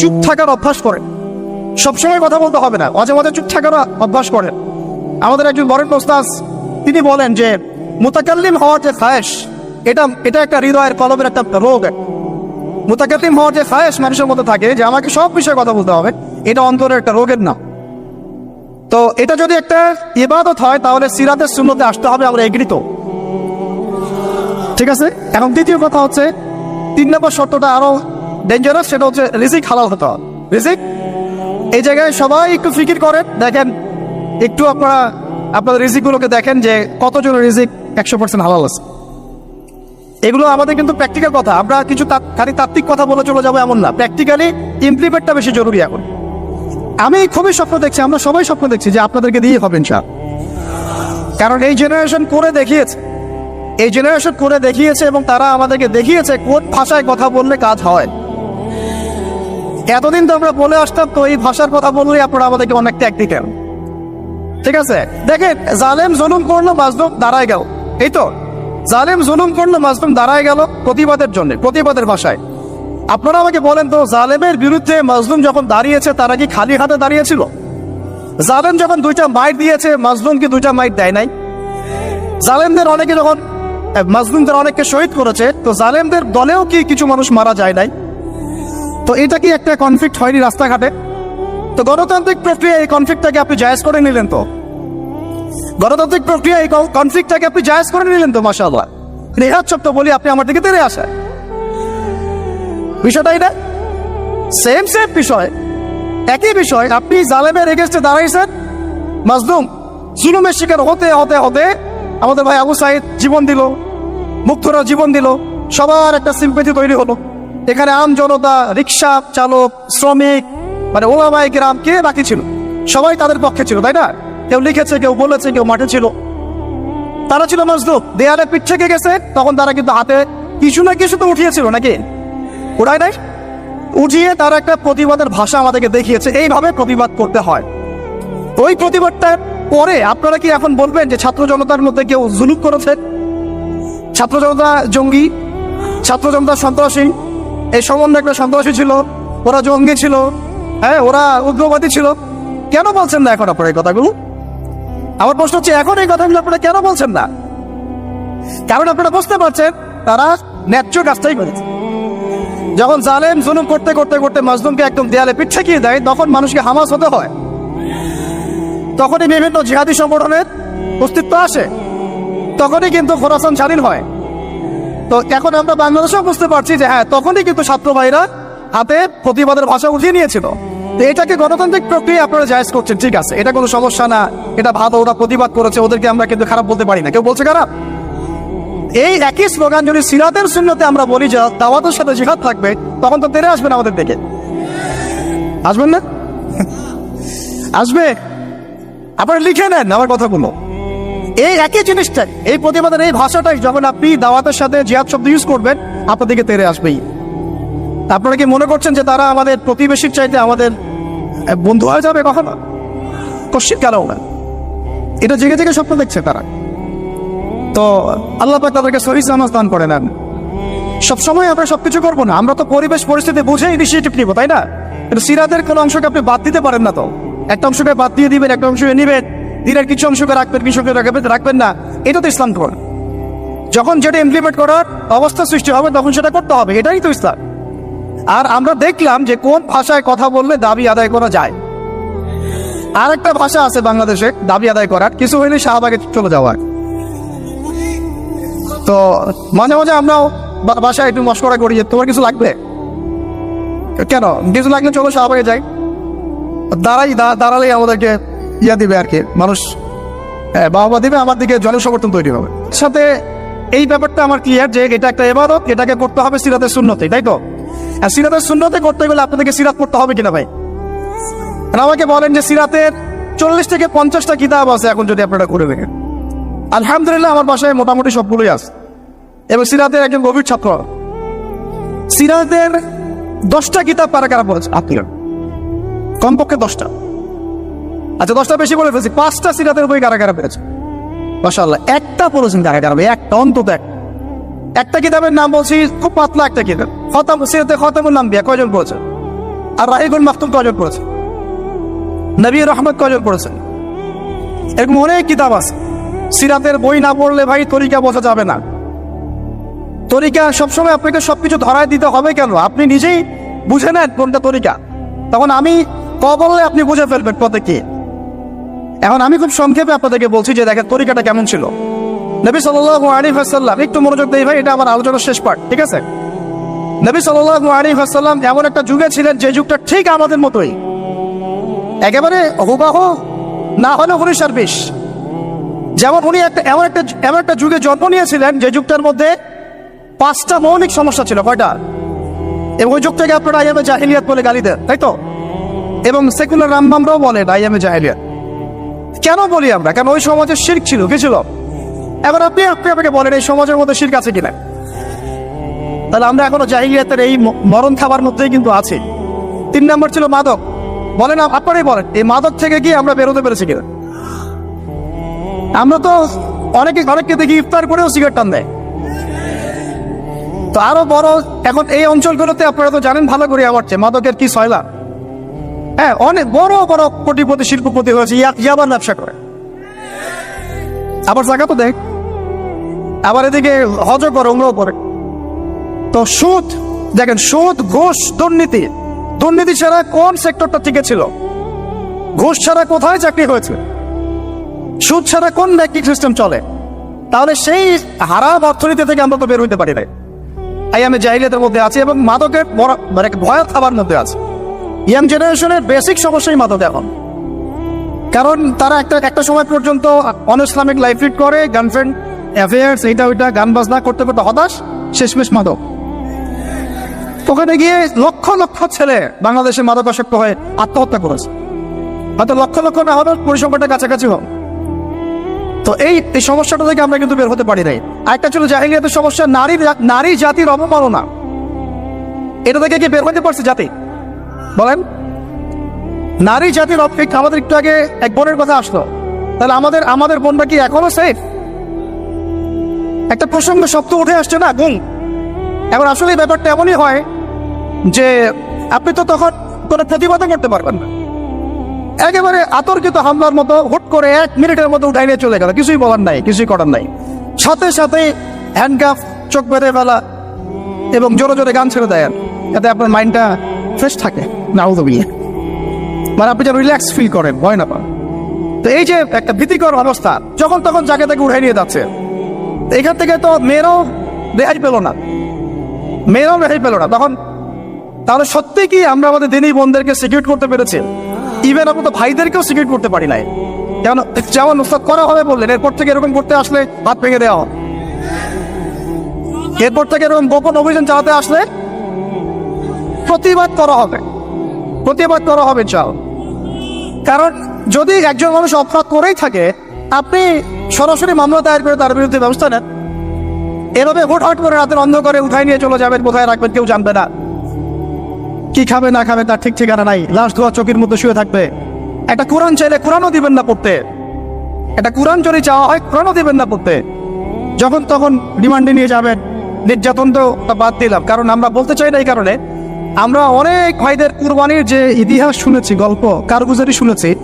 চুপ থাকার অভ্যাস করেন সবসময় কথা বলতে হবে না। মাঝে মাঝে চুপ থাকার অভ্যাস করেন আমাদের একজন বরেন ওস্তাজ তিনি বলেন যে, মোতাকাল্লিম হওয়ার যে খায়েশ, এটা এটা একটা হৃদয়ের কলমের একটা রোগ। মোতাকাল্লিম হওয়ার যে খায়েশ মানুষের মধ্যে থাকে, যে আমাকে সব বিষয়ে কথা বলতে হবে, এটা অন্তরের একটা রোগের নাম তো এটা যদি একটা ইবাদত হয়, তাহলে সিরাতের শূন্যতে আসতে হবে, আমরা এগৃত ঠিক আছে? এখন দ্বিতীয় কথা হচ্ছে, তিন নম্বর শর্তটা আরও ডেঞ্জারাস সেটা হচ্ছে রিজিক হালাল হতে হবে। রিজিক? এই জায়গায় সবাই একটু ফিকির করেন, দেখেন, একটু আপনারা, আপনাদের রিজিকগুলোকে দেখেন যে কতজন রিজিক একশো পার্সেন্ট হালাল আছে। এগুলো আমাদের কিন্তু প্র্যাকটিক্যাল কথা, আমরা কিছু খালি তাত্ত্বিক কথা বলে চলে যাব এমন না। প্র্যাকটিক্যালি ইমপ্লিমেন্টটা বেশি জরুরি এখন। আমি খুবই স্বপ্ন দেখছি, আমরা সবাই স্বপ্ন দেখছি যে আপনাদেরকে দিয়ে হবেন ইনশাআল্লাহ। কারণ এই জেনারেশন করে দেখিয়েছে। এই জেনারেশন করে দেখিয়েছে এবং তারা আমাদেরকে দেখিয়েছে কোন ভাষায় কথা বললে কাজ হয়। এতদিন তো আমরা বলে আসতাম, তো এই ভাষার কথা বললে আপনারা আমাদেরকে অনেক ত্যাগ দিতেন। ঠিক আছে? দেখেন, জালেম জুলুম করল, মাজলুম দাঁড়ায় গেল। এই তো, জালেম জুলুম করল, মাজলুম দাঁড়ায় গেল প্রতিবাদের জন্য, প্রতিবাদের ভাষায়। আপনারা আমাকে বলেন তো, জালেমের বিরুদ্ধে মাজলুম যখন দাঁড়িয়েছে, তারা কি খালি হাতে দাঁড়িয়েছিল? জালেম যখন দুইটা মাইট দিয়েছে, মাজলুম কি দুইটা মাইট দেয় নাই? জালেমদের অনেকে যখন মাজলুমদের অনেককে শহীদ করেছে, তো জালেমদের দলেও কি কিছু মানুষ মারা যায় নাই? তো এটা কি একটা কনফ্লিক্ট হয়নি রাস্তাঘাটে? তো গণতান্ত্রিক প্রক্রিয়া এই কনফ্লিক্টটাকে আপনি জায়েজ করে নিলেন তো? গণতান্ত্রিক প্রক্রিয়া এই কনফ্লিক্টটাকে আপনি জায়েজ করে নিলেন তো মাসাল্লাহ রেহাত শব্দ বলি আপনি আমার দিকে তেরে আসেন। বিষয়টা এটা সেম সেম বিষয়। একই বিষয়, আপনি জালেমের এগেস্টে দাঁড়াইছেন। মাজলুম, জুলুমের শিকার হতে হতে হতে আমাদের ভাই আবু সাইদ জীবন দিল, মুক্তরা জীবন দিল, সবার একটা সিম্পেথি তৈরি হলো। এখানে আম জনতা, রিক্সা চালক, শ্রমিক মানে ওলামাই গ্রাম কে বাকি ছিল? সবাই তাদের পক্ষে ছিল, তাই না? কেউ লিখেছে, কেউ বলেছে, কেউ মাঠে ছিল। তারা ছিল মজদুব দেয়ালে পিঠ থেকে গেছে, তখন তারা কিন্তু হাতে কিছু না কিছু তো উঠিয়েছিল নাকি? উঠায় নাই? উঠিয়ে তারা একটা প্রতিবাদের ভাষা আমাদেরকে দেখিয়েছে, এইভাবে প্রতিবাদ করতে হয়। ওই প্রতিবাদটা পরে আপনারা কি এখন বলবেন যে ছাত্র জনতার মধ্যে কেউ জুলুক করেছে? ছাত্র জনতা জঙ্গি, ছাত্র জনতা সন্ত্রাসী এই সম্বন্ধে একটা সন্ত্রাসী ছিল, ওরা জঙ্গি ছিল হ্যাঁ ওরা উগ্রবাদী ছিল। কেন বলছেন না এখন আপনার এই কথাগুলো? আমার প্রশ্ন হচ্ছে, এখন এই কথাগুলো আপনারা কেন বলছেন না? কারণ আপনারা বুঝতে পারছেন, তারা ন্যায্য কাজটাই করেছে। যখন জালেম জুলুম করতে করতে করতে মাজলুমকে একদম দেয়ালে পিঠ ঠেকিয়ে দেয়, তখন মানুষকে হামাস হতে হয়। তখনই বিভিন্ন জিহাদি সংগঠনের অস্তিত্ব আসে। তখনই কিন্তু খোরাসান স্বাধীন হয়। তো এখন আমরা বাংলাদেশেও বুঝতে পারছি যে হ্যাঁ তখনই কিন্তু ছাত্র ভাইরা হাতে প্রতিবাদের ভাষা উঠিয়ে নিয়েছিল। তো এটাকে গণতান্ত্রিক প্রক্রিয়া আপনারা জায়জ করছেন, ঠিক আছে। এটা কোনো সমস্যা না, এটা ভালো, ওরা প্রতিবাদ করেছে, ওদেরকে আমরা কিন্তু খারাপ বলতে পারি না। কেউ বলছে খারাপ? এই একই স্লোগান যদি সিরাতের শূন্যতে আমরা বলি যে দাওয়াতের সাথে জিহাদ থাকবে, তখন তো তেরে আসবেন আমাদের দেখে আসবেন না? আসবে? আপনারা লিখে নেন, আমার কথাগুলো। এই একই জিনিসটাই এই প্রতিবাদের এই ভাষাটাই যখন আপনি দাওয়াতের সাথে জিহাদ শব্দ ইউজ করবেন আপনার দিকে তেরে আসবেই। আপনারা কি মনে করছেন যে তারা আমাদের প্রতিবেশীর চাইতে আমাদের বন্ধু হয়ে যাবে কখনো? কশ্চিত কেন না এটা জেগে জেগে স্বপ্ন দেখছে তারা। তো আল্লাহ পাক তাদেরকে সহি সামাজ দান করে নেন। সবসময় আমরা সবকিছু করব না। আমরা তো পরিবেশ, পরিস্থিতি বুঝে ইনিশিয়েটিভ নিবো, তাই না? কিন্তু সিরাতের কোনো অংশকে আপনি বাদ দিতে পারেন না তো। একটা অংশকে বাদ দিয়ে দিবেন, একটা অংশকে নিবেন। দিনের কিছু অংশকে রাখবেন কিছু অংশকে রাখবেন রাখবেন না। এটা তো ইসলাম কর যখন যেটা ইমপ্লিমেন্ট করার অবস্থা সৃষ্টি হবে, তখন সেটা করতে হবে, এটাই তো ইসলাম। আর আমরা দেখলাম যে কোন ভাষায় কথা বললে দাবি আদায় করা যায়। আর একটা ভাষা আছে বাংলাদেশে, দাবি আদায় করার। কিছু হইলে শাহবাগে চলে যাওয়ার। তো মাঝে মাঝে আমরাও বাসায় একটু মস্করা করি যে, তোমার কিছু লাগবে? কেন? কিছু লাগলে চলো শাহবাগে যাই। দাঁড়াই দাঁড়ালেই আমাদেরকে ইয়া দিবে আর কি। মানুষ হ্যাঁ বাবা দিবে, আমার দিকে জলের জনসমর্থন তৈরি হবে। সাথে এই ব্যাপারটা আমার ক্লিয়ার যে এটা একটা এবাদত, এটাকে করতে হবে সিরাতের শূন্যতে তাই তো? আর সিরাতের শূন্যতে করতে গেলে আপনাদেরকে সিরাত করতে হবে কিনা ভাই? আমাকে বলেন যে সিরাতের চল্লিশ থেকে পঞ্চাশটা কিতাব আছে এখন যদি আপনারা করে দেখেন। আলহামদুলিল্লাহ আমার বাসায় মোটামুটি সবগুলোই আছে। এবং সিরাতের একজন গভীর ছাত্র। সিরাতের দশটা কিতাব কারা কারা পড়েছে আপনি কমপক্ষে দশটা। আচ্ছা দশটা বেশি বলে ফেলছি। পাঁচটা সিরাতের বই কারা কারা পেয়েছে মাসাল্লাহ একটা পড়েছেন কারা কারা একটা, অন্তত এক একটা কিতাবের নাম বলছি, খুব পাতলা একটা কিতাব। খতাম, সিরাতে খতামুল নাম বিয়া কয়জন পড়েছে? আর রাহিগুল মাহতুম কজন পড়েছে? নবী রহমত কজন করেছেন এরকম অনেক কিতাব আছে। সিরাতের বই না পড়লে ভাই তরিকা বোঝা যাবে না। তরিকা সবসময় আপনাকে সবকিছু ধরায় দিতে হবে কেন? আপনি নিজেই বুঝে নেন কোনটা তরিকা। তখন আমি ক বললে আপনি বুঝে ফেলবেন পথে কি। এখন আমি খুব সংক্ষেপে আপনাদেরকে বলছি যে দেখেন তরিকাটা কেমন ছিল। নবী সাল্লাহ আলী হাসাল্লাম একটু মনোযোগ দেই ভাই, এটা আমার আলোচনার শেষ পার্ট ঠিক আছে? নবী সাল্লাহ আলী হাসাল্লাম এমন একটা যুগে ছিলেন যে যুগটা ঠিক আমাদের মতোই। একেবারে হুবাহ, না হলেও উনিশ আর বিশ। যেমন উনি একটা, এমন একটা এমন একটা যুগে জন্ম নিয়েছিলেন যে যুগটার মধ্যে পাঁচটা মৌলিক সমস্যা ছিল, কয়টা? এবং ওই যুগটাকে আপনারা আইএমএ জাহিলিয়াত বলে গালি দেন, তাই তো? এবং সেকুলার রামবামরাও বলেন আইএমএ জাহিলিয়াত। কেন বলি আমরা? কেন ওই সমাজে শির্ক ছিল? কি ছিল? এবার আপনি আপনি বলেন এই সমাজের মধ্যে শির্ক আছে কিনা? তাহলে আমরা এখনও জাহিলিয়াতের এই মরণ খাবার মধ্যেই কিন্তু আছি। তিন নম্বর ছিল মাদক। বলেন আপনারাই বলেন, এই মাদক থেকে গিয়ে আমরা বেরোতে পেরেছি কিনা? আমরা তো অনেকে অনেককে দেখি ইফতার করেও সিগারেট টান দেয়। তো আরও বড় এখন এই অঞ্চলগুলোতে আপনারা তো জানেন ভালো করে আমার মাদকের কি সয়লা? হ্যাঁ অনেক বড় বড় কোটিপতি, শিল্পপতি হয়েছে ইয়া- ইয়াবার ব্যবসা করে। আবার জায়গা তো দেখ আবার এদিকে হজ করে, উমরাও করে। তো সুদ, দেখেন, সুদ, ঘুষ, দুর্নীতি। দুর্নীতি ছাড়া কোন সেক্টরটা টিকে ছিল? ঘুষ ছাড়া কোথায় চাকরি হয়েছে? সুদ ছাড়া কোন ব্যাংকিং সিস্টেম চলে? তাহলে সেই হারাম অর্থনীতি থেকে আমরা তো বের হইতে পারি নাই। আমি জাহিলিয়াতের মধ্যে আছি এবং মাদকের মানে ভয় খাবার মধ্যে আছে। ইয়াং জেনারেশনের বেসিক সমস্যাই মাদক এখন। কারণ তারা একটা একটা সময় পর্যন্ত অন ইসলামিক লাইফ লিড করে গার্লফ্রেন্ড অ্যাফেয়ার্স এইটা, ওইটা, গান বাজনা করতে করতে হতাশ, শেষমেশ মাদক। ওখানে গিয়ে লক্ষ লক্ষ ছেলে বাংলাদেশে মাদকাসক্ত হয়ে আত্মহত্যা করেছে। হয়তো লক্ষ লক্ষ না হবে পরিসংখ্যানটা কাছাকাছি হোক। তো এই এই সমস্যাটা থেকে আমরা কিন্তু বের হতে পারি নাই। আরেকটা ছিল জাহিলিয়াতের সমস্যা, নারী নারী জাতির অবমাননা। এটা থেকে কি বের হতে পারছে জাতি? বলেন, নারী জাতির অপেক্ষা আমাদের একটু আগে এক বোনের কথা আসলো। তাহলে আমাদের আমাদের বোনটা কি এখনও সেফ একটা প্রসঙ্গ শব্দ উঠে আসছে না গুম এখন আসলে ব্যাপারটা এমনই হয় যে আপনি তো তখন কোনো প্রতিবাদও করতে পারবেন না। একেবারে আতর্কিত হামলার মতো হুট করে এক মিনিটের মতো উঠাই নিয়ে চলে গেল, কিছুই বলার নাই, কিছুই করার নাই। সাথে সাথে হ্যান্ডকাফ চোখ বেঁধে ফেলা এবং জোরে জোরে গান ছেড়ে দেয়। যাতে আপনার মাইন্ডটা ফ্রেশ থাকে। নাউদবিয়ে মানে আপনি যেন রিল্যাক্স ফিল করেন, ভয় না পান। তো এই যে একটা ভীতিকর অবস্থা, যখন তখন নিয়ে যাচ্ছে। এখান থেকে তো মেয়েরাও রেহাই পেল না। মেয়েরাও রেহাই পেল না। তখন তাহলে সত্যি কি আমরা আমাদের দিনই বোনদেরকে সিকিউর করতে পেরেছি? ইভেন আমরা ভাইদেরকেও সিকিউর করতে পারি নাই। যেমন যেমন উস্তাদ করা হবে বললেন, এরপর থেকে এরকম করতে আসলে হাত ভেঙে দেওয়া হবে। এরপর থেকে এরকম গোপন অভিযান চালাতে আসলে প্রতিবাদ করা হবে। প্রতিবাদ করা হবে চাও কারণ যদি একজন মানুষ অপরাধ করেই থাকে, আপনি সরাসরি মামলা দায়ের করে তার বিরুদ্ধে ব্যবস্থা নেন। এভাবে হুট হাট করে রাতের অন্ধকারে উঠাই নিয়ে চলে যাবেন, কোথায় রাখবেন কেউ জানবে না। কি খাবে, না খাবে, তার ঠিক ঠিকানা নাই। লাশ ধোয়া চোখের মধ্যে শুয়ে থাকবে। একটা কোরআন চাইলে কোরআনও দিবেন না পড়তে। একটা কোরআন যদি চাওয়া হয়, কোরআনও দিবেন না পড়তে। যখন তখন ডিমান্ডে নিয়ে যাবেন। নির্যাতন তো বাদ দিলাম, কারণ আমরা বলতে চাই না এই কারণে। আমরা অনেক ভাইদের কুরবানির যে ইতিহাস শুনেছি, গল্প, কারগুজারি শুনেছি,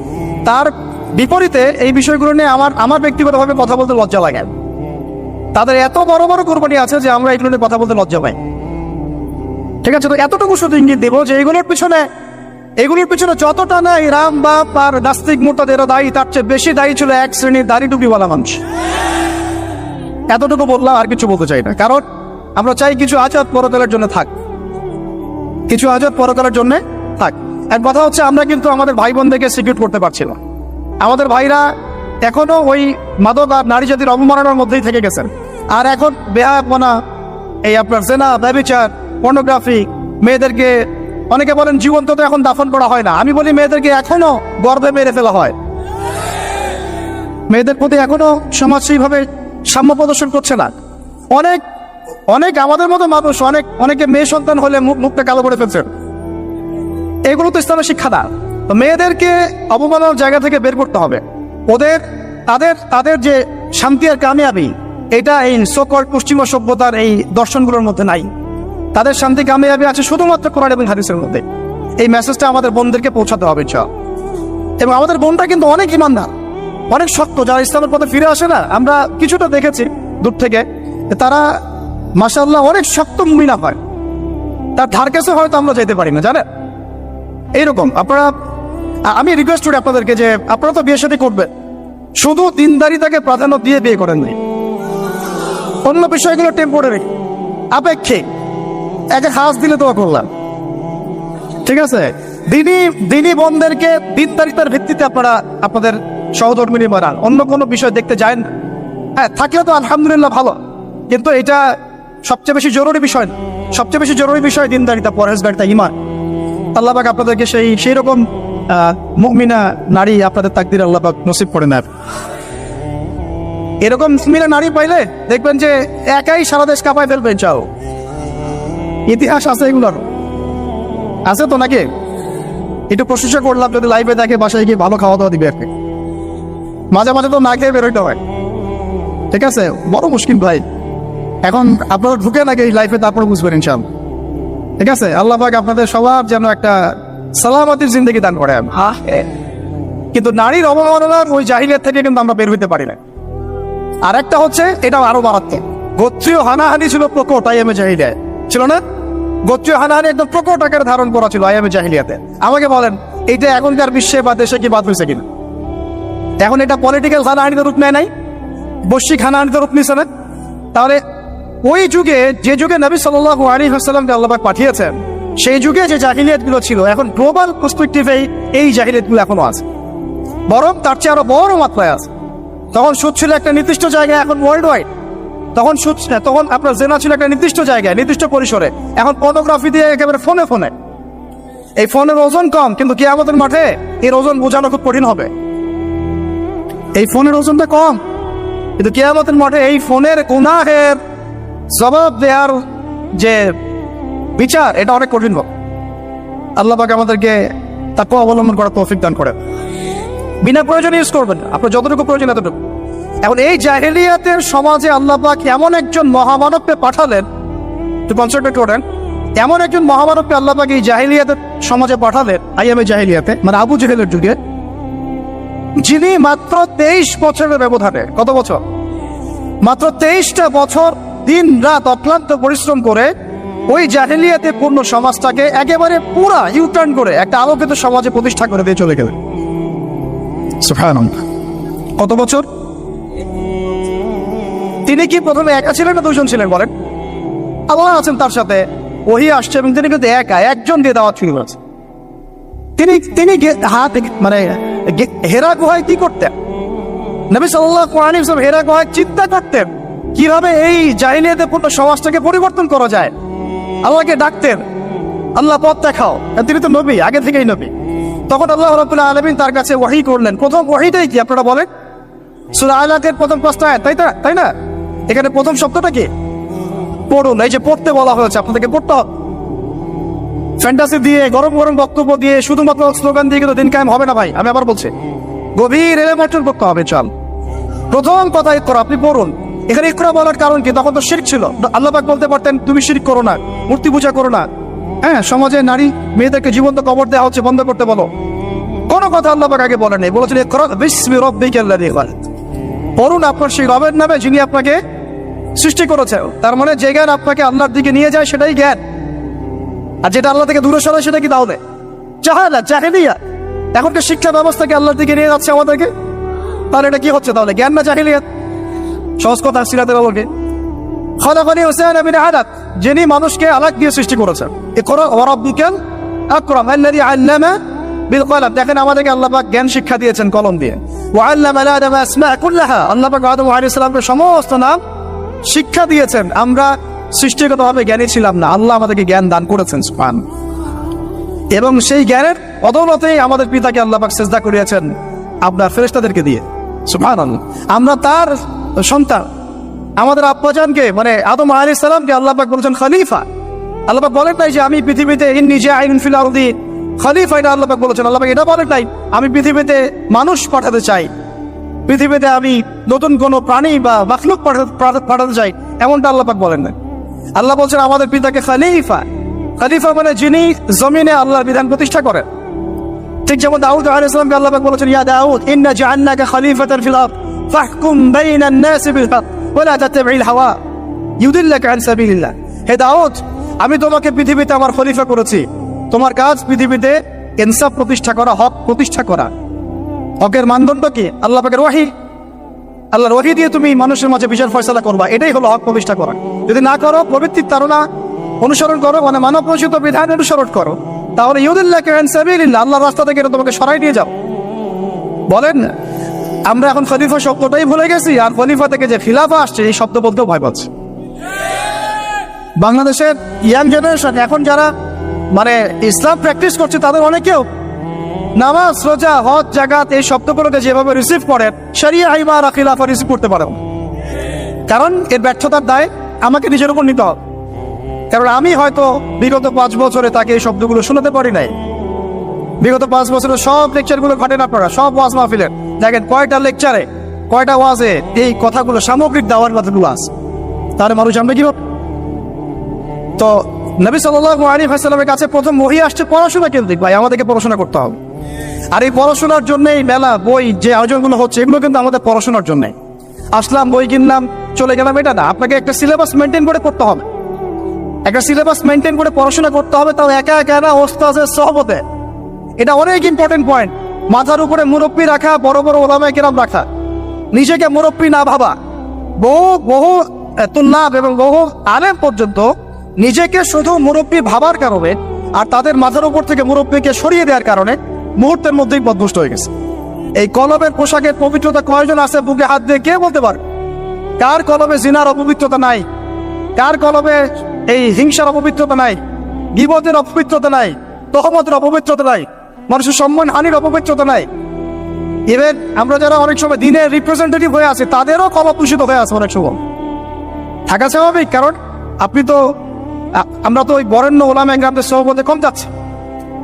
তার বিপরীতে এই বিষয়গুলো নিয়ে আমার আমার ব্যক্তিগতভাবে কথা বলতে লজ্জা লাগে। তাদের এত বড় বড় কোরবানি আছে যে আমরা এগুলো নিয়ে কথা বলতে লজ্জা পাই। ঠিক আছে, তো এতটুকু শুধু ইঙ্গিত দেবো যে এগুলোর পিছনে এগুলোর পিছনে যতটা নাই রাম, বাপ আর নাস্তিক মোর্তাদেরও দায়ী, তার চেয়ে বেশি দায়ী ছিল এক শ্রেণির দাড়ি টুপিওয়ালা মানুষ। এতটুকু বললাম আর কিছু বলতে চাই না। কারণ আমরা চাই কিছু আজাদ পরকালের জন্য থাক। কিছু আজাদ পরকালের জন্য থাক। এক কথা হচ্ছে, আমরা কিন্তু আমাদের ভাই বোনদেরকে সিকিউর করতে পারছি না। আমাদের ভাইরা এখনও ওই মাদক আর নারী জাতির অবমাননার মধ্যেই থেকে গেছেন। আর এখন বেহাপনা এই আপনার জেনা, ব্যবিচার পর্নোগ্রাফি মেয়েদেরকে, অনেকে বলেন জীবন্ত তো এখন দাফন করা হয় না। আমি বলি মেয়েদেরকে এখনও গর্বে মেরে ফেলা হয়। মেয়েদের প্রতি এখনও সমাজ সেইভাবে সাম্য প্রদর্শন করছে না। অনেক অনেক আমাদের মতো মানুষ, অনেক, অনেকে মেয়ে সন্তান হলে মুখ মুখটা কালো করে ফেলছে। এগুলো তো ইসলামের শিক্ষা না। তো মেয়েদেরকে অবমাননার জায়গা থেকে বের করতে হবে। ওদের, তাদের তাদের যে শান্তি আর কামিয়াবি, এটা এই সকল পশ্চিমা সভ্যতার এই দর্শনগুলোর মধ্যে নাই। তাদের শান্তি, কামিয়াবি আছে শুধুমাত্র কোরআন এবং হাদিসের মধ্যে। এই মেসেজটা আমাদের বোনদেরকে পৌঁছাতে হবে, ইনশাআল্লাহ। এবং আমাদের বোনটা কিন্তু অনেক ইমানদার, অনেক শক্ত। যারা ইসলামের পথে ফিরে আসে না, আমরা কিছুটা দেখেছি দূর থেকে তারা মাসাল্লাহ অনেক শক্ত মুমিনা হয়। তার ধার কাছে হয়তো আমরা যেতে পারি না, জানেন? এইরকম, আপনারা আমি রিকোয়েস্ট করি আপনাদেরকে যে, আপনারা তো বিয়ে সাথে করবেন। শুধু দিনদারিতাকে প্রাধান্য দিয়ে বিয়ে করেন নাই। অন্য বিষয়গুলো টেম্পোরারি আপেক্ষিক। একে হাস দিলে তো করলাম। ঠিক আছে? দিনই দিনই বন্ধেরকে দিনদারিতার ভিত্তিতে আপনারা, আপনাদের সহধর্মিনী বানান। অন্য কোনো বিষয় দেখতে যায় না। হ্যাঁ থাকলেও তো আলহামদুলিল্লাহ ভালো। কিন্তু এটা সবচেয়ে বেশি জরুরি বিষয় সবচেয়ে বেশি জরুরি বিষয় দিনদারিতা পরহেজগারিতা ইমান আল্লাহ পাক আপনাদেরকে সেই সেই রকম আহ, মুমিনা নারী আপনাদের তাকদির আল্লাহ পাক নসিব করে নেয়। এরকম মুমিনা নারী পাইলে দেখবেন যে একাই সারা দেশ কাঁপায় ফেলবে চাও ইতিহাস আছে এগুলোর। আছে তো নাকি? একটু প্রশংসা করলাম যদি লাইভে দেখে বাসায় গিয়ে ভালো খাওয়া দাওয়া দিবে মাঝে মাঝে তো না খেয়ে বেরোইতে হয়। ঠিক আছে? বড় মুশকিল ভাই। এখন আপনারা ঢুকে নাকি এই লাইফে তারপর বুঝবেন ইনশাল ঠিক আছে? আল্লাহ পাক আপনাদের সবার যেন একটা সালামতির জিন্দগি দান করে কিন্তু নারীর অবমাননার ওই জাহিলিয়াত থেকে কিন্তু আমরা বের হইতে পারি না। আর একটা হচ্ছে এটা আরও মারাত্মক। গোত্রীয় হানাহানি ছিল প্রকট আইএমএ জাহিলিয়ায়। ছিল না? গোত্রীয় হানাহানি একদম প্রকট আকারে ধারণ করা ছিল আইএমএ জাহিলিয়াতে। আমাকে বলেন এটা এখনকার বিশ্বে বা দেশে কি বাদ হয়েছে কিনা? এখন এটা পলিটিক্যাল হানাহানিতে রূপ নেয় নাই? বৈশ্বিক হানাহানিতে রূপ নিছে না? তাহলে ওই যুগে যে যুগে নবী সাল্লাহ আলী হাসালামকে আল্লাহবাক পাঠিয়েছেন, সেই যুগে যে জাহিলিয়াতগুলো ছিল, এখন গ্লোবাল পার্সপেক্টিভে এই জাহিলিয়াতগুলো এখনও আছে। বরং তার চেয়ে আরও বড় মাত্রায় আছে। তখন সুদ ছিল একটা নির্দিষ্ট জায়গায়, এখন ওয়ার্ল্ড ওয়াইড তখন সুদ তখন আপনার জেনা ছিল একটা নির্দিষ্ট জায়গায়, নির্দিষ্ট পরিসরে। এখন পর্নোগ্রাফি দিয়ে একেবারে ফোনে ফোনে এই ফোনের ওজন কম, কিন্তু কিয়ামতের মাঠে এর ওজন বোঝানো খুব কঠিন হবে। এই ফোনের ওজনটা কম, কিন্তু কিয়ামতের মাঠে এই ফোনের গুনাহের জবাব দেওয়ার যে বিচার, এটা অনেক কঠিন আল্লাহ পাক আমাদেরকে তাকে অবলম্বন করার তৌফিক দান করে বিনা প্রয়োজনে ইউজ করবেন আপনার যতটুকু প্রয়োজন এতটুকু। এখন এই জাহেলিয়াতের সমাজে আল্লাহ পাক এমন একজন মহামানবকে পাঠালেন, একটু কনসেন্ট্রেট করেন, এমন একজন মহামানবকে আল্লাহ পাক এই জাহেলিয়াতের সমাজে পাঠালেন, আই এম এ জাহেলিয়াতে মানে আবু জেহেলের যুগে, যিনি মাত্র তেইশ বছরের ব্যবধানে, কত বছর? মাত্র তেইশটা বছর দিন রাত অক্লান্ত পরিশ্রম করে ওই জাহেলিয়াতে পূর্ণ সমাজটাকে একেবারে পুরা ইউটার্ন করে একটা আলোকিত সমাজে প্রতিষ্ঠা করে দিয়ে চলে গেলেন। কত বছর? তিনি কি প্রথমে একা ছিলেন না দুজন ছিলেন বলেন? আল্লাহ আছেন তার সাথে। ওহি আসছে এবং তিনি কিন্তু একা, একজন দিয়ে দাওয়াত শুরু করেছে। তিনি তিনি হাত মানে হেরা গুহায় কি করতেন? নবী সাল্লাহ কোরআন হেরা গুহায় চিন্তা করতেন কীভাবে এই জাহিলিয়াতে পূর্ণ সমাজটাকে পরিবর্তন করা যায়? আল্লাহকে ডাকতেন আল্লাহ পথ দেখাও। তিনি তো নবী আগে থেকেই নবী। তখন আল্লাহ রবুল্লাহ আলমিন তার কাছে ওয়াহি করলেন। প্রথম ওয়াহিটাই কি আপনারা বলেন? সুরা আলাকের প্রথম পাঁচটা আয়াত, তাই তা? তাই না? এখানে প্রথম শব্দটা কি? পড়ুন। এই যে পড়তে বলা হয়েছে আপনাদেরকে পড়তে হবে। ফ্যান্টাসি দিয়ে গরম গরম বক্তব্য দিয়ে শুধুমাত্র স্লোগান দিয়ে কিন্তু দিন কায়েম হবে না ভাই আমি আবার বলছি। গভীর এলেমেন্টাল করতে হবে চল। প্রথম কথা ইকরা আপনি পড়ুন। এখানে ইকরা বলার কারণ কি? তখন তো শিরক ছিল। আল্লাহ পাক বলতে পারতেন, তুমি শিরক করো না, মূর্তি পূজা করো না। হ্যাঁ সমাজে নারী মেয়েদেরকে জীবন্ত কবর দেওয়া হচ্ছে, বন্ধ করতে বলো। কোনো কথা আল্লাহ পাক আগে বলেন বলেছেন, ইকরা বিসমি রাব্বিকাল্লাযী খালাক পড়ুন আপনার সেই রবের নামে যিনি আপনাকে সৃষ্টি করেছে তার মানে যে জ্ঞান আপনাকে আল্লাহর দিকে নিয়ে যায়, সেটাই জ্ঞান। আর যেটা আল্লাহ থেকে দূরে সরায়, সেটা কি তাহলে? জাহালা জাহেলিয়া। এখনকার শিক্ষা ব্যবস্থাকে আল্লাহর দিকে নিয়ে যাচ্ছে আমাদেরকে? তাহলে এটা কি হচ্ছে তাহলে? জ্ঞান না জাহিলিয়াত? সহজ কথা সিরাতে বাবুকে খলাফানি হোসেন আবিন আলাক যিনি মানুষকে আলাক দিয়ে সৃষ্টি করেছেন। এ করো ওয়ারাব্বিকাল আকরাম, আল্লাযী আল্লামা বিল কলম। দেখেন আমাদেরকে আল্লাহ জ্ঞান শিক্ষা দিয়েছেন কলম দিয়ে। ওয়া আল্লামা আদম আসমা কুল্লাহা। আল্লাহ পাক আদম আলাইহিস সালামকে সমস্ত নাম শিক্ষা দিয়েছেন। আমরা সৃষ্টিগতভাবে জ্ঞানী ছিলাম না। আল্লাহ আমাদেরকে জ্ঞান দান করেছেন, সুবহান। এবং সেই জ্ঞানের অদৌলতেই আমাদের পিতাকে আল্লাহ পাক সেজদা করিয়েছেন আপনার ফেরেশতাদেরকে দিয়ে। সুবহানাল্লাহ। আমরা তার সন্তান। আমাদের আব্বাজানকে মানে আদম আলাইহিস সালামকে আল্লাহ পাক বলেছেন খলিফা। আল্লাহ পাক বলেন নাই যে, আমি পৃথিবীতে ইন্নি আইন ফিল আরদি। খলিফা এটা আল্লাহ পাক বলেছেন। আল্লাহ পাক এটা বলেন নাই, আমি পৃথিবীতে মানুষ পাঠাতে চাই। পৃথিবীতে আমি নতুন কোনো প্রাণী বা মাখলুক পাঠাতে চাই। এমনটা আল্লাপাক বলেন না আল্লাহ বলছেন, আমাদের পিতাকে খালিফা। খালিফা মানে যিনি জমিনে আল্লাহর বিধান প্রতিষ্ঠা করেন। ঠিক যেমন দাউদ আলাইহিস সালামকে বলেছেন, ইয়া দাউদ, ইন্না জাআলনাকা খলিফাতান ফিল আরদ। বাইনান নাস বিল হক ওয়া লা তাত্তাবি'ল হাওয়া ইউদিল্লাকা আন সাবিলিল্লাহ হে দাউদ, আমি তোমাকে পৃথিবীতে আমার খলিফা করেছি। তোমার কাজ পৃথিবীতে ইনসাফ প্রতিষ্ঠা করা, হক প্রতিষ্ঠা করা। হকের মানদণ্ড কি? আল্লাহ পাকের ওয়াহি। আল্লাহর ওয়াহি দিয়ে তুমি মানুষের মাঝে বিচার ফয়সালা করবা। এটাই হলো হক প্রতিষ্ঠা করা। যদি না করো, প্রবৃত্তির তারা অনুসরণ করো মানে মানব বিধান অনুসরণ করো, তাহলে ইউদুল্লাহ আল্লাহর রাস্তা থেকে তোমাকে সরাই নিয়ে যাও। বলেন আমরা এখন খলিফা শব্দটাই ভুলে গেছি, আর খলিফা থেকে যে খিলাফা আসছে, এই শব্দ বলতেও ভয় পাচ্ছে। বাংলাদেশের ইয়াং জেনারেশন, এখন যারা মানে ইসলাম প্র্যাকটিস করছে, তাদের অনেকেও নামাজ, রোজা, হজ জাগাত এই শব্দগুলোকে যেভাবে রিসিভ করেন, শরিয়া আইমা আর খিলাফা রিসিভ করতে পারেন। কারণ এর ব্যর্থতার দায় আমাকে নিজের উপর নিতে হবে। কারণ আমি হয়তো বিগত পাঁচ বছরে তাকে এই শব্দগুলো শোনাতে পারি নাই। বিগত পাঁচ বছরের সব লেকচারগুলো ঘটেন আপনারা, সব ওয়াজ মাহফিলের। দেখেন কয়টা লেকচারে কয়টা ওয়াজে এই কথাগুলো সামগ্রিক দাওয়ার কথাগুলো আছে। তাহলে মানুষ জানবে কি? তো নবী সাল্লাহ আলী হাসালামের কাছে প্রথম মহি আসছে পড়াশোনা কেন্দ্রিক, ভাই, আমাদেরকে পড়াশোনা করতে হবে। আর এই পড়াশোনার জন্য এই মেলা, বই যে আয়োজনগুলো হচ্ছে, এগুলো কিন্তু আমাদের পড়াশোনার জন্য। আসলাম, বই কিনলাম, চলে গেলাম, এটা না। আপনাকে একটা সিলেবাস মেনটেন করে পড়তে হবে। একটা সিলেবাস মেনটেন করে পড়াশোনা করতে হবে, তাও একা একা না ওস্তাজের সহবতে। এটা অনেক ইম্পর্টেন্ট পয়েন্ট মাথার উপরে মুরব্বী রাখা, বড় বড় ওলামায় কিরাম রাখা। নিজেকে মুরব্বী না ভাবা। বহু বহু তুল্লাভ এবং বহু আলেম পর্যন্ত নিজেকে শুধু মুরব্বী ভাবার কারণে আর তাদের মাথার উপর থেকে মুরব্বীকে সরিয়ে দেওয়ার কারণে মুহূর্তের মধ্যেই বদভুষ্ট হয়ে গেছে। এই কলমের পোশাকের পবিত্রতা কয়জন আছে বুকে হাত দিয়ে কে বলতে পারে? কার কলমে জিনার অপবিত্রতা নাই? কার কলমে এই হিংসার অপবিত্রতা নাই? গিবতের অপবিত্রতা নাই? তহমতের অপবিত্রতা নাই? মানুষের সম্মান, হানির অপবিত্রতা নাই। ইভেন আমরা যারা অনেক সময় দিনের রিপ্রেজেন্টেটিভ হয়ে আছে, তাদেরও কলম দূষিত হয়ে আছে অনেক সময়। থাকা স্বাভাবিক, কারণ আপনি তো আমরা তো ওই বরেণ্য ওলাম গ্রামদের সহপদে কম যাচ্ছি।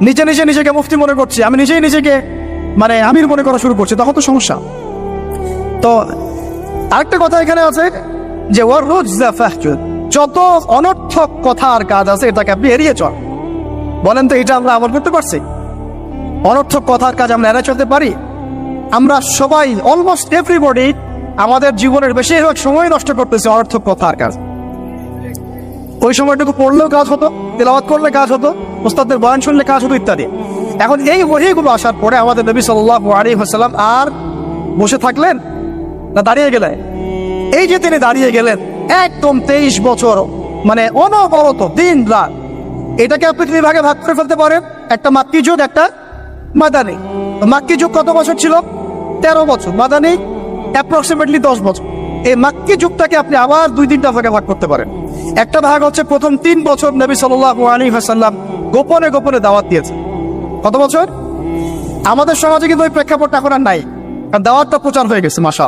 নিজে নিজে নিজেকে মুফতি মনে করছি, আমি নিজেই নিজেকে মানে আমির মনে করা শুরু করছি, তখন তো সমস্যা। তো, আরেকটা কথা এখানে আছে যে ওর রোজ যত অনর্থক কথা আর কাজ আছে, এটাকে আপনি এড়িয়ে চল। বলেন তো, এটা আমরা আমল করতে পারছি? অনর্থক কথার কাজ আমরা এড়িয়ে চলতে পারি। আমরা সবাই অলমোস্ট এভরিবডি আমাদের জীবনের বেশিরভাগ সময় নষ্ট করতেছি অনর্থক কথার কাজ। ওই সময়টুকু পড়লেও কাজ হতো, তেলাওয়াত করলে কাজ হতো ওস্তাদের বয়ান শুনলে কাজ হতো ইত্যাদি। এখন এই ওহিগুলো আসার পরে আমাদের নবী সাল্লাহ আলী হাসাল্লাম আর বসে থাকলেন না দাঁড়িয়ে গেলেন? এই যে তিনি দাঁড়িয়ে গেলেন, একদম তেইশ বছর মানে অনবরত, দিন, রাত। এটাকে আপনি তিন ভাগে ভাগ করে ফেলতে পারেন। একটা মাক্কি যুগ একটা মাদানি। মাক্কি যুগ কত বছর ছিল? তেরো বছর। মাদানি অ্যাপ্রক্সিমেটলি দশ বছর। এই মাক্কি যুগটাকে আপনি আবার দুই তিনটা ভাগে ভাগ করতে পারেন। একটা ভাগ হচ্ছে প্রথম তিন বছর নবী সাল্লাহ আলী হাসাল্লাম গোপনে গোপনে দাওয়াত দিয়েছে কত বছর? আমাদের সমাজে কিন্তু ওই প্রেক্ষাপটটা এখন আর নাই। কারণ দাওয়াতটা প্রচার হয়ে গেছে মাসা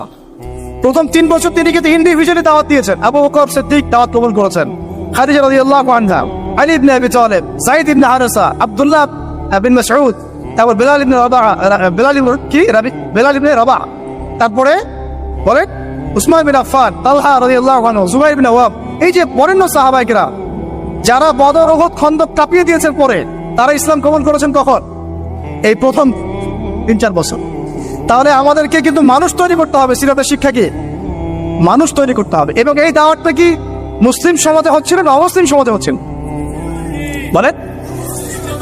প্রথম তিন বছর তিনি কিন্তু ইন্ডিভিজুয়ালি দাওয়াত দিয়েছেন। আবু বকর সিদ্দিক দাওয়াত কবুল করেছেন। খাদিজা রাদিয়াল্লাহু আনহা, আলী ইবনে আবি তালেব সাইদ ইবনে হারেসা, আব্দুল্লাহ বিন মাসউদ তারপর বেলাল ইবনে রাবা বেলাল ইবনে, কি? রাবি, বেলাল ইবনে রাবা তারপরে বলেন উসমান বিন আফফান, তালহা রাদিয়াল্লাহু আনহু, জুবাইর বিন আওয়াম এই যে বরেণ্য সাহাবাইকেরা, যারা বদর ওহদ খন্দক কাঁপিয়ে দিয়েছেন পরে, তারা ইসলাম কবুল করেছেন কখন? এই প্রথম তিন চার বছর। তাহলে আমাদেরকে কিন্তু মানুষ তৈরি করতে হবে, সিরাতের শিক্ষা কি? মানুষ তৈরি করতে হবে। এবং এই দাওয়াতটা কি মুসলিম সমাজে হচ্ছিল না অমুসলিম সমাজে হচ্ছিল? বলেন?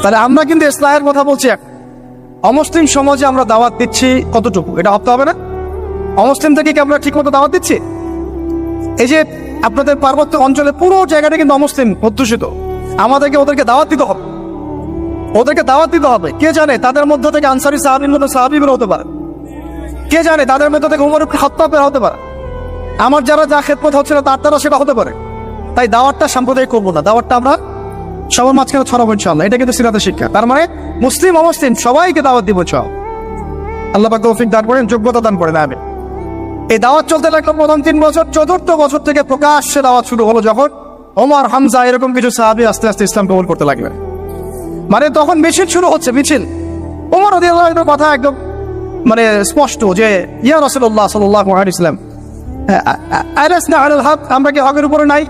তাহলে আমরা কিন্তু ইসলামের কথা বলছি এক অমুসলিম সমাজে আমরা দাওয়াত দিচ্ছি কতটুকু? এটা ভাবতে হবে না? অমুসলিম থেকে কি আমরা ঠিক মতো দাওয়াত দিচ্ছি? এই যে আপনাদের পার্বত্য অঞ্চলে পুরো জায়গাটা কিন্তু অমুসলিম অধ্যুষিত। আমাদেরকে ওদেরকে দাওয়াত দিতে হবে। ওদেরকে দাওয়াত দিতে হবে। কে জানে তাদের মধ্য থেকে আনসারি সাহাবির মতো সাহাবি বের হতে পারে। কে জানে তাদের মধ্য থেকে উমর হত্যা হতে পারে। আমার যারা যা খেদমত হচ্ছে না তার দ্বারা সেটা হতে পারে। তাই দাওয়াতটা সাম্প্রদায়িক করব না। দাওয়াতটা আমরা সবার মাঝখানে ছড়াবো ইনশাল্লাহ এটা কিন্তু সিরাতের শিক্ষা। তার মানে মুসলিম, অমুসলিম, সবাইকে দাওয়াত দিব চল আল্লাহ পাক তৌফিক দান করেন, যোগ্যতা দান করেন আমি এই দাওয়াত চলতে লাগল প্রথম তিন বছর, চতুর্থ বছর থেকে প্রকাশ্যে দাওয়াত শুরু হলো যখন ওমর, হামজা এরকম কিছু সাহাবি আস্তে আস্তে ইসলাম কবুল করতে লাগলেন। মানে তখন মিছিল শুরু হচ্ছে, মিছিল। ওমর কথা একদম মানে স্পষ্ট যে, ইয়া রাসূলুল্লাহ সাল্লাল্লাহু আলাইহি ইসলাম আমরা কি হকের উপরে নাই?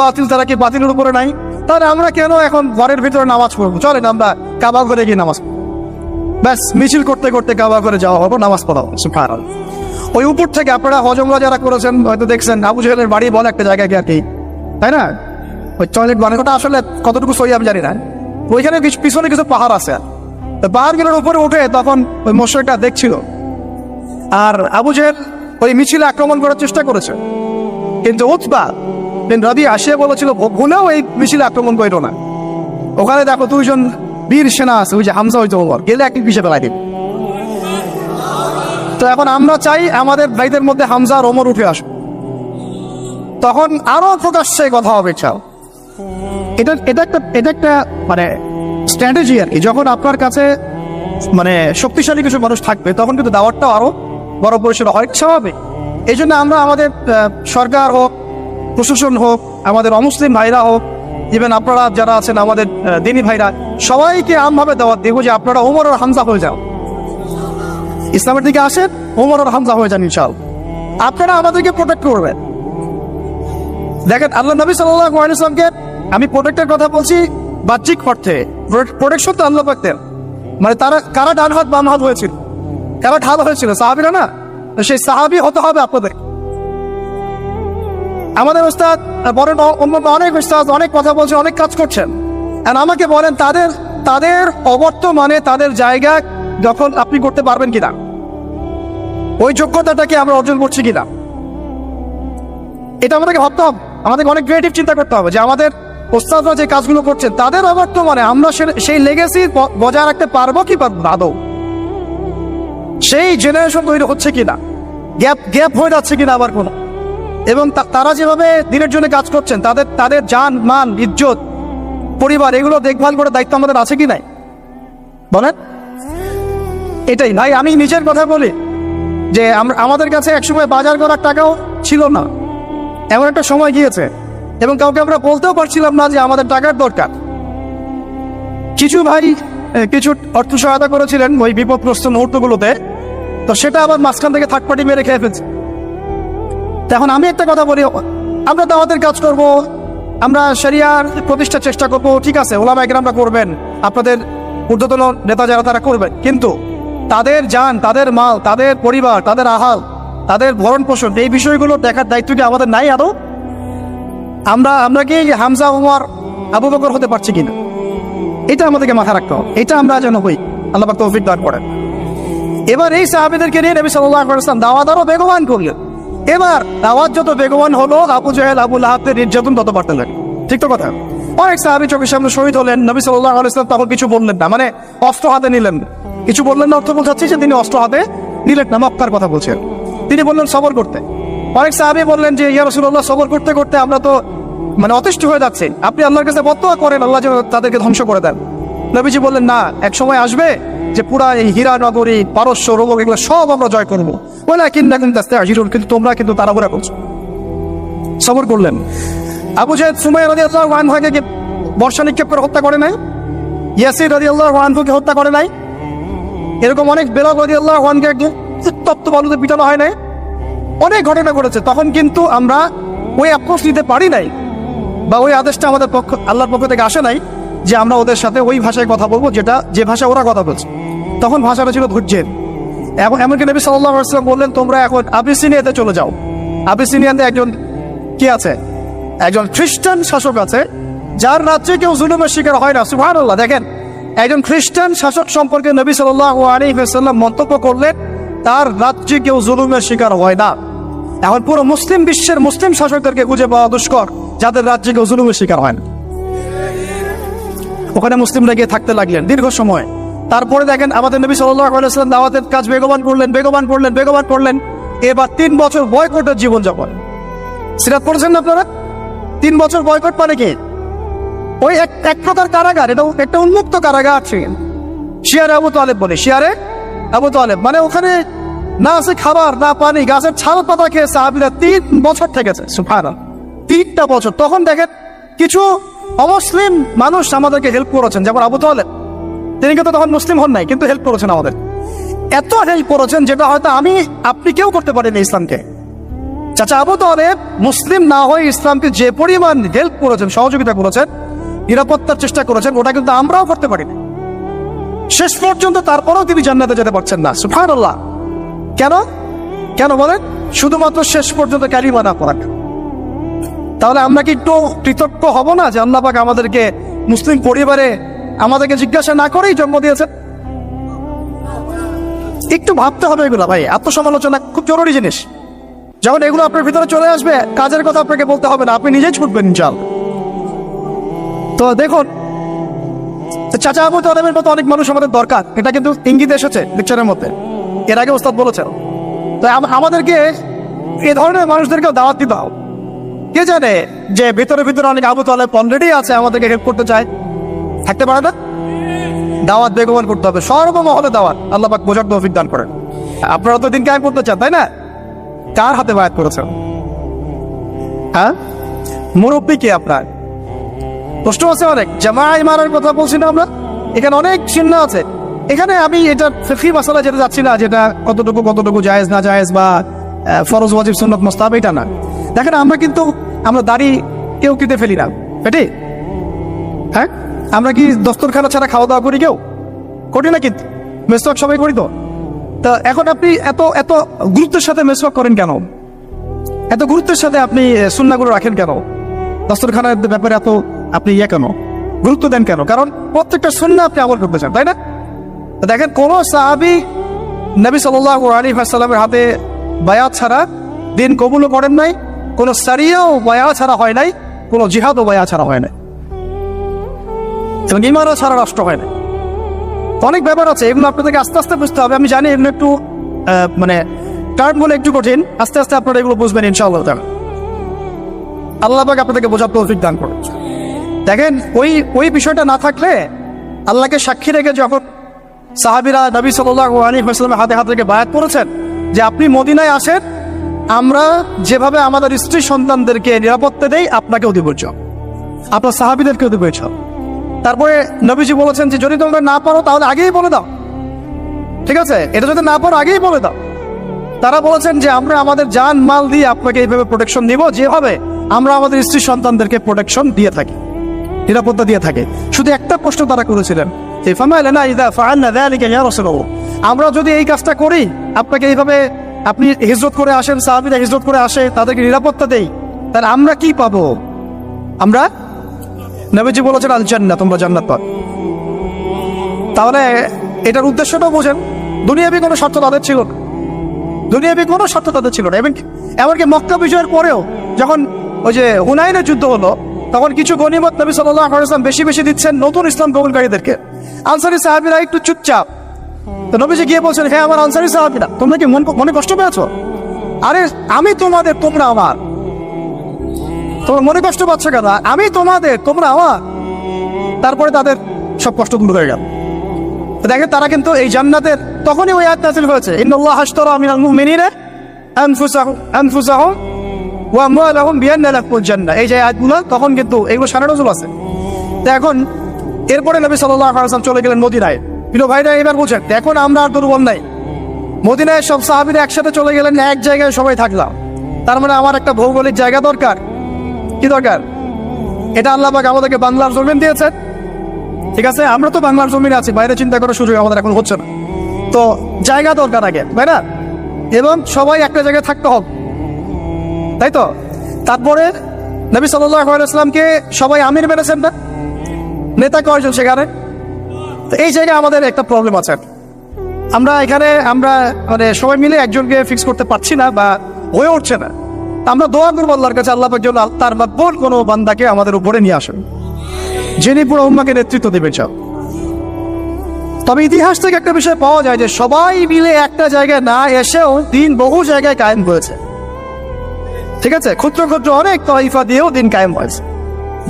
বাতিল, তারা কি বাতিলের উপরে নাই? তাহলে আমরা কেন এখন ঘরের ভিতরে নামাজ পড়ব? চলেন আমরা কাবা করে গিয়ে নামাজ ব্যাস, মিছিল করতে করতে কাবা করে যাওয়া হব নামাজ পড়া সুবহানাল্লাহ। ওই উপর থেকে আপনারা হজমরা যারা করেছেন, হয়তো দেখছেন, আবু জেহেলের বাড়ি বলে একটা জায়গায় কি আর কি তাই না? ওই টয়লেট বানানোটা আসলে কতটুকু সই আমি জানি না। ওইখানে কিছু, পিছনে কিছু পাহাড় আছে। তো পাহাড়গুলোর উপরে উঠে তখন ওই মশাইটা দেখছিল। আর আবু জেহেল ওই মিছিলে আক্রমণ করার চেষ্টা করেছে। কিন্তু উৎপা বিন রবি আসিয়া বলেছিল "ভু- ভুলেও এই মিছিলে আক্রমণ করো না। ওখানে দেখো দুইজন বীর সেনা আছে, ওই যে হামজা হইতে ওমর। গেলে এক পিছিয়ে ফেলাই দিন তো এখন আমরা চাই আমাদের ভাইদের মধ্যে হামজা আর ওমর উঠে আসুক। তখন আরও প্রকাশ্যে কথা হবে চাও এটা এটা একটা এটা একটা মানে স্ট্র্যাটেজি আর কি। যখন আপনার কাছে মানে শক্তিশালী কিছু মানুষ থাকবে, তখন কিন্তু দাওয়াতটাও আরও বড় পরিসরে হয়। স্বাভাবিক। এই জন্য আমরা আমাদের সরকার হোক প্রশাসন হোক, আমাদের অমুসলিম ভাইরা হোক ইভেন আপনারা যারা আছেন আমাদের দিনী ভাইরা, সবাইকে আমভাবে দেওয়া দেবো যে আপনারা ওমর আর হামজা হয়ে যাও ইসলামের দিকে আসেন, ওমর আর হামজা হয়ে যান ইনশাল আপনারা আমাদেরকে প্রোটেক্ট করবেন। দেখেন, আল্লাহ নবী সাল্লামকে আমি প্রোটেক্টের কথা বলছি বাহ্যিক অর্থে। প্রোটেকশন তো আল্লাহ পাকতেন মানে তারা, কারা ডান হাত বাম হাত হয়েছিল? কারা ঢাল হয়েছিল? সাহাবিরা না? সেই সাহাবি হতে হবে আপনাদের। আমাদের ওস্তাদ অ- অন্য অনেক ওস্তাদ অনেক কথা বলছে, অনেক কাজ করছেন। আর আমাকে বলেন, তাদের তাদের অবর্তমানে তাদের জায়গা যখন আপনি করতে পারবেন কিনা? ওই যোগ্যতাটাকে আমরা অর্জন করছি কিনা? এটা আমাদেরকে ভাবতে হবে। আমাদেরকে অনেক ক্রিয়েটিভ চিন্তা করতে হবে যে আমাদের ওস্তাদরা যে কাজগুলো করছেন, তাদের অবর্তমানে আমরা সেই লেগেসি বজায় রাখতে পারব কি আদৌ? সেই জেনারেশন তৈরি হচ্ছে কিনা? গ্যাপ গ্যাপ হয়ে যাচ্ছে কিনা আবার কোনো? এবং তারা যেভাবে দিনের জন্য কাজ করছেন, তাদের তাদের যান মান, ইজ্জত, পরিবার, এগুলো দেখভাল করে দায়িত্ব আমাদের আছে কি নাই? বলেন? এটাই। নাই আমি নিজের কথা বলি যে আমাদের কাছে একসময় বাজার করার টাকাও ছিল না। এমন একটা সময় গিয়েছে এবং কাউকে আমরা বলতেও পারছিলাম না যে আমাদের টাকার দরকার। কিছু ভাই কিছু অর্থ সহায়তা করেছিলেন ওই বিপদগ্রস্ত মুহূর্তগুলোতে। তো সেটা আবার মাঝখান থেকে থাকপাটি মেরে খেয়ে ফেলছে। এখন আমি একটা কথা বলি, আমরা আমাদের কাজ করব, আমরা শরিয়ার প্রতিষ্ঠার চেষ্টা করব, ঠিক আছে ওলামা একরামরা করবেন, আপনাদের ঊর্ধ্বতন নেতা যারা তারা করবেন, কিন্তু তাদের যান তাদের মাল, তাদের পরিবার, তাদের আহাল, তাদের ভরণ পোষণ এই বিষয়গুলো দেখার দায়িত্ব কি আমাদের নাই আদৌ? আমরা আমরা কি হামজা, উমর, আবু বকর হতে পারছি কিনা? এটা আমাদেরকে মাথা রাখতে হবে, এটা আমরা যেন হই, আল্লাহ তৌফিক দান করেন। এবার এই সাহাবিদেরকে নিয়ে নবী সাল্লাল্লাহু আলাইহি ওয়াসাল্লাম দাওয়াত বেগবান করলেন। এবার দাওয়াত যত বেগবান হলো, আবু জাহেল, আবু লাহাবদের নির্যাতন তত বাড়তে লাগে ঠিক তো কথা? অনেক সাহাবি চোখের সামনে শহীদ হলেন, নবী সাল্লাল্লাহু আলাইহি ওয়াসাল্লাম তখন কিছু বললেন না মানে অস্ত্র হাতে নিলেন। কিছু বললেন না অর্থ বোঝাচ্ছে যে তিনি অস্ত্র হাতে নিলেন না, মক্কার কথা বলছেন। তিনি বললেন, সবর করতে। অনেক সাহাবি বললেন যে, ইয়া রাসূলুল্লাহ, সবর করতে করতে আমরা তো মানে অতিষ্ঠ হয়ে যাচ্ছে। আপনি আল্লাহর কাছে বদদোয়া করেন, আল্লাহ যেন তাদেরকে ধ্বংস করে দেন। নবীজি বললেন, না, এক সময় আসবে যে পুরা এই হীরা নগরী, পারস্য রোবক এগুলো সব আমরা জয় করব। বলে কিনা কিন্তু আস্তে আজিরুল কিন্তু তোমরা কিন্তু তাড়াহুড়া করছ। সবর করলেন। আবু জাহেদ সুমাই রাজি আল্লাহ ওয়ানহাকে বর্ষা নিক্ষেপ করে হত্যা করে নাই? ইয়াসির রাজি আল্লাহ ওয়ানহুকে হত্যা করে নাই? এরকম অনেক বেলাগ রাজি আল্লাহ ওয়ানকে তপ্ত বালুতে পিটানো হয় নাই? অনেক ঘটনা ঘটেছে। তখন কিন্তু আমরা ওই অ্যাপ্রোচ নিতে পারি নাই বা ওই আদেশটা আমাদের পক্ষ আল্লাহর পক্ষ থেকে আসে নাই যে আমরা ওদের সাথে ওই ভাষায় কথা বলব যেটা যে ভাষায় ওরা কথা বলছে। তখন ভাষাটা ছিল ধৈর্যের। এখন এমনকি নবী সাল্লাহ আসলাম বললেন, তোমরা এখন আবিসিনিয়াতে চলে যাও। আবিসিনিয়াতে একজন কি আছে? একজন খ্রিস্টান শাসক আছে, যার রাজ্যে কেউ জুলুমের শিকার হয় না। সুহান দেখেন, একজন খ্রিস্টান শাসক সম্পর্কে নবী সাল্লাহ আলিহাল্লাম মন্তব্য করলেন, তার রাজ্যে কেউ জুলুমের শিকার হয় না। এখন পুরো মুসলিম বিশ্বের মুসলিম শাসকদেরকে খুঁজে পাওয়া দুষ্কর, যাদের রাজ্যে কেউ জুলুমের শিকার হয় না। ওখানে মুসলিমরা গিয়ে থাকতে লাগলেন। দীর্ঘ সময় তারপরে দেখেন আমাদের নবী সাল্লাম দাওয়াতের কাজ বেগবান করলেন বেগবান করলেন বেগবান করলেন। এবার তিন বছর বয়কটের জীবনযাপন। সিরাত পড়েছেন না আপনারা? তিন বছর বয়কট মানে কি? ওই এক এক প্রকার কারাগার, এটা একটা উন্মুক্ত কারাগার ছিল শিয়ারে আবু তালেব বলে, শিয়ারে আবু তালেব। মানে ওখানে না আছে খাবার, না পানি, গাছের ছাল পাতা খেয়ে সাহাবিরা তিন বছর থেকেছে সুফানা তিনটা বছর। তখন দেখেন কিছু অমুসলিম মানুষ আমাদেরকে হেল্প করেছেন, যেমন আবু তালেব। তিনি কিন্তু তখন মুসলিম হন নাই, কিন্তু হেল্প করেছেন আমাদের। এত হেল্প করেছেন যেটা হয়তো আমি, আপনি কেউ করতে পারেন ইসলামকে। চাচা আবু তালেব মুসলিম না হয়ে ইসলামকে যে পরিমাণ হেল্প করেছেন, সহযোগিতা করেছেন, নিরাপত্তার চেষ্টা করেছেন, ওটা কিন্তু আমরাও করতে পারিনি। শেষ পর্যন্ত তারপরেও তিনি জান্নাতে যেতে পারছেন না। সুফান কেন? কেন বলেন? শুধুমাত্র শেষ পর্যন্ত ক্যালিমা না পড়ার তাহলে আমরা কি একটু কৃতজ্ঞ হব না যে আল্লাহ আমাদেরকে মুসলিম পরিবারে আমাদেরকে জিজ্ঞাসা না করেই জন্ম দিয়েছেন। একটু ভাবতে হবে এগুলো, ভাই। আত্মসমালোচনা খুব জরুরি জিনিস। যখন এগুলো আপনার ভিতরে চলে আসবে, কাজের কথা আপনাকে বলতে হবে না। আপনি নিজেই ছুটবেন চাল তো দেখুন, চাচা আবু তালেবের মতো অনেক মানুষ আমাদের দরকার। এটা কিন্তু ইঙ্গিত এসেছে লেকচারের মধ্যে। এর আগে ওস্তাদ বলেছেন। তো আমাদেরকে এ ধরনের মানুষদেরকেও দাওয়াত দিতে হবে। কে জানে যে ভিতরে ভিতরে অনেক আবু তালেব অলরেডি আছে, আমাদেরকে হেল্প করতে চায়। থাকতে পারে না? দাওয়াত বেগমান করতে হবে, সর্বমহলে দাওয়াত। আল্লাহ বোঝার তৌফিক দান করেন। আপনারা তো দিন কায়েম করতে চান, তাই না? কার হাতে বায়াত করেছেন হ্যাঁ? মুরব্বী কে আপনার? প্রশ্ন আছে অনেক। জামাই মারার কথা বলছি না আমরা? এখানে অনেক চিহ্ন আছে। এখানে আমি এটা ফি মশলা যেতে যাচ্ছি না, যেটা কতটুকু কতটুকু জায়েজ, না জায়েজ বা ফরজ, ওয়াজিব, সুন্নত মোস্তাব এটা না। দেখেন, আমরা কিন্তু, আমরা দাড়ি কেউ কেটে ফেলি না। এটি হ্যাঁ? আমরা কি দস্তরখানা ছাড়া খাওয়া দাওয়া করি কেউ? করি না কিন্তু মেসওয়াক সবাই করি তো। তা এখন আপনি এত এত গুরুত্বের সাথে মেসওয়াক করেন কেন? এত গুরুত্বের সাথে আপনি সুন্নাগুলো রাখেন কেন? দস্তরখানার ব্যাপারে এত আপনি ইয়ে কেন? গুরুত্ব দেন কেন? কারণ প্রত্যেকটা সুন্না আপনি আমল করতে চান, তাই না? দেখেন, কোন সাহাবি নবী সাল্লাহ আলী সাল্লামের হাতে বায়াত ছাড়া দিন কবুলও করেন নাই, কোন সারিয়াও বায়া ছাড়া হয় নাই, কোনো জিহাদও বায়া ছাড়া হয় নাই। এবং ইমানও ছাড়া রাষ্ট্র হয় না। অনেক ব্যাপার আছে, এগুলো আপনাদেরকে আস্তে আস্তে বুঝতে হবে। আমি জানি এগুলো একটু মানে টার্ম বলে একটু কঠিন, আস্তে আস্তে আপনারা এগুলো বুঝবেন ইনশাআল্লাহ। আল্লাহ পাক আপনাদেরকে বোঝার তৌফিক দান করুন। দেখেন, ওই ওই বিষয়টা না থাকলে আল্লাহকে সাক্ষী রেখে যখন সাহাবিরা নবী সাল্লাল্লাহু আলাইহি ওয়াসাল্লামের হাতে হাতে রেখে বায়াত করেছেন, যে আপনি মদিনায় আসেন, আমরা যেভাবে আমাদের স্ত্রী সন্তানদেরকে নিরাপত্তা দেই, আপনাকেও দিব আপনার সাহাবিদেরকেও দিব তারপরে নবীজি বলেছেন যে, যদি তোমরা না পারো, তাহলে আগেই বলে দাও। ঠিক আছে? এটা যদি না পারো, আগেই বলে দাও। তারা বলেছেন যে, আমরা আমাদের যান মাল দিয়ে আপনাকে এইভাবে প্রোটেকশন দিব যেভাবে আমরা আমাদের স্ত্রী সন্তানদেরকে প্রোটেকশন দিয়ে থাকি, নিরাপত্তা দিয়ে থাকে। শুধু একটা প্রশ্ন তারা করেছিলেন আমরা যদি এই কাজটা করি, আপনাকে এইভাবে আপনি হিজরত করে আসেন, সাহাবীরা হিজরত করে আসে, তাদেরকে নিরাপত্তা দেই, তাহলে আমরা কি পাবো? আমরা নবীজি বলেছেন, আল জান্নাত, তোমরা জান্নাত পাবে। তাহলে এটার উদ্দেশ্যটাও বোঝেন, দুনিয়াবি কোনো শর্ত তাদের ছিল না। দুনিয়াবি কোনো শর্ত তাদের ছিল না। এবং এমনকি মক্কা বিজয়ের পরেও যখন ওই যে হুনাইনের যুদ্ধ হলো, তখন কিছু গনিমত নবী সাল্লাহ ইসলাম বেশি বেশি দিচ্ছেন নতুন ইসলাম গ্রহণকারীদেরকে। আনসারি সাহাবিরা একটু চুপচাপ। তো নবীজি গিয়ে বলছেন হ্যাঁ আমার আনসারি সাহাবিরা, তোমরা কি, মনে কষ্ট পেয়েছ? আরে, আমি তোমাদের, তোমরা আমার। তোমরা মনে কষ্ট পাচ্ছ কেন? আমি তোমাদের, তোমরা আমার। তারপরে তাদের সব কষ্ট দূর হয়ে গেল। তো দেখেন, তারা কিন্তু এই জান্নাতের তখনই ওই আয়াত নাযিল হয়েছে। ইন্নাল্লাহ হাশতারা মিনাল মুমিনিনা আনফুসাহুম আনফুসাহুম ওয়া আমওয়ালাহুম বিআন্না লাহুমুল জান্নাহ। এই যে আয়াতগুলো, তখন কিন্তু এগুলো সারা নজুল আছে। তো এখন, এরপরে নবী সাল্লাল্লাহু আলাইহি ওয়াসাল্লাম চলে গেলেন মদিনায়। প্রিয় ভাইরা, এবার বুঝেন, এখন আমরা আর দুর্বল নাই। মদিনায় সব সাহাবীরা একসাথে চলে গেলেন, এক জায়গায় সবাই থাকলাম। তার মানে আমার একটা ভৌগোলিক জায়গা দরকার। কি দরকার? এটা আল্লাহ পাক আমাদেরকে বাংলার জমিন দিয়েছেন। ঠিক আছে? আমরা তো বাংলার জমিনে আছি, বাইরে চিন্তা করার সুযোগ আমাদের এখন হচ্ছে না। তো জায়গা দরকার আগে, তাই না? এবং সবাই একটা জায়গায় থাকতে হবে। তাই তো? তারপরে নবী সাল্লামকে সবাই আমির মেনেছেন না? নেতা কয়জন সেখানে? তো এই জায়গায় আমাদের একটা প্রবলেম আছে। আমরা এখানে, আমরা মানে সবাই মিলে একজনকে ফিক্স করতে পারছি না বা হয়ে উঠছে না। আমরা দোয়া করব আল্লাহর কাছে, আল্লাহ পাক তার মাকবুল কোনো বান্দাকে আমাদের উপরে নিয়ে আসেন, যিনি পুরো উম্মাকে নেতৃত্ব দেবেন সব। তবে ইতিহাস থেকে একটা বিষয় পাওয়া যায় যে সবাই মিলে একটা জায়গায় না এসেও দিন বহু জায়গায় কায়েম হয়েছে। ঠিক আছে? ক্ষুদ্র ক্ষুদ্র অনেক তহিফা দিয়েও দিন কায়েম হয়েছে।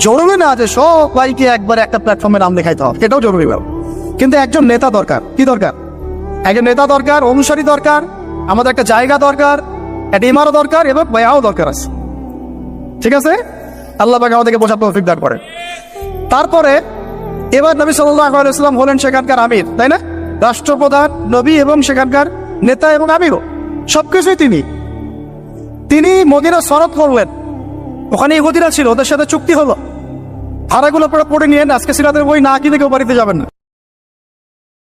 জরুরি না যে সবাইকে একবার একটা প্ল্যাটফর্মে নাম দেখাইতে হবে, এটাও জরুরি ব্যাপার। কিন্তু একজন নেতা দরকার, কি দরকার? একজন নেতা দরকার, অনুসারী দরকার, আমাদের একটা জায়গা দরকার ইমারও দরকার এবং বয়াও দরকার আছে। ঠিক আছে? আল্লাহ পাক আমাদেরকে বোঝার তৌফিক দান করে তারপরে এবার নবী সাল্লাম হলেন সেখানকার আমির, তাই না? রাষ্ট্রপ্রধান, নবী এবং সেখানকার নেতা এবং আমিরও। সবকিছুই তিনি। তিনি মদিনা শরৎ করলেন। ওখানে ইহুদিরা ছিল, ওদের সাথে চুক্তি হলো। ভাড়াগুলো পড়ে পড়ে নিয়ে আজকে সিরাতের বই না কিনে কেউ বাড়িতে যাবেন না।